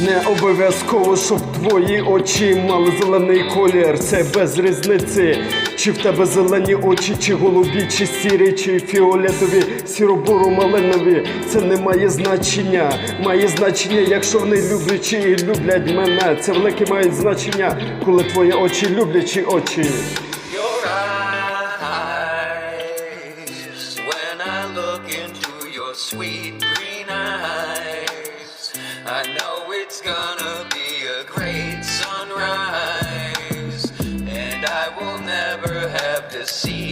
Не обов'язково, щоб твої очі мали зелений колір, це без різниці. Чи в тебе зелені очі, чи голубі, чи сірі, чи фіолетові, сіроборо-малинові. Це не має значення. Має значення, якщо вони люблячі і люблять мене. Це велике має значення, коли твої очі люблячі очі. your eyes when it's gonna be a great sunrise, and I will never have to see.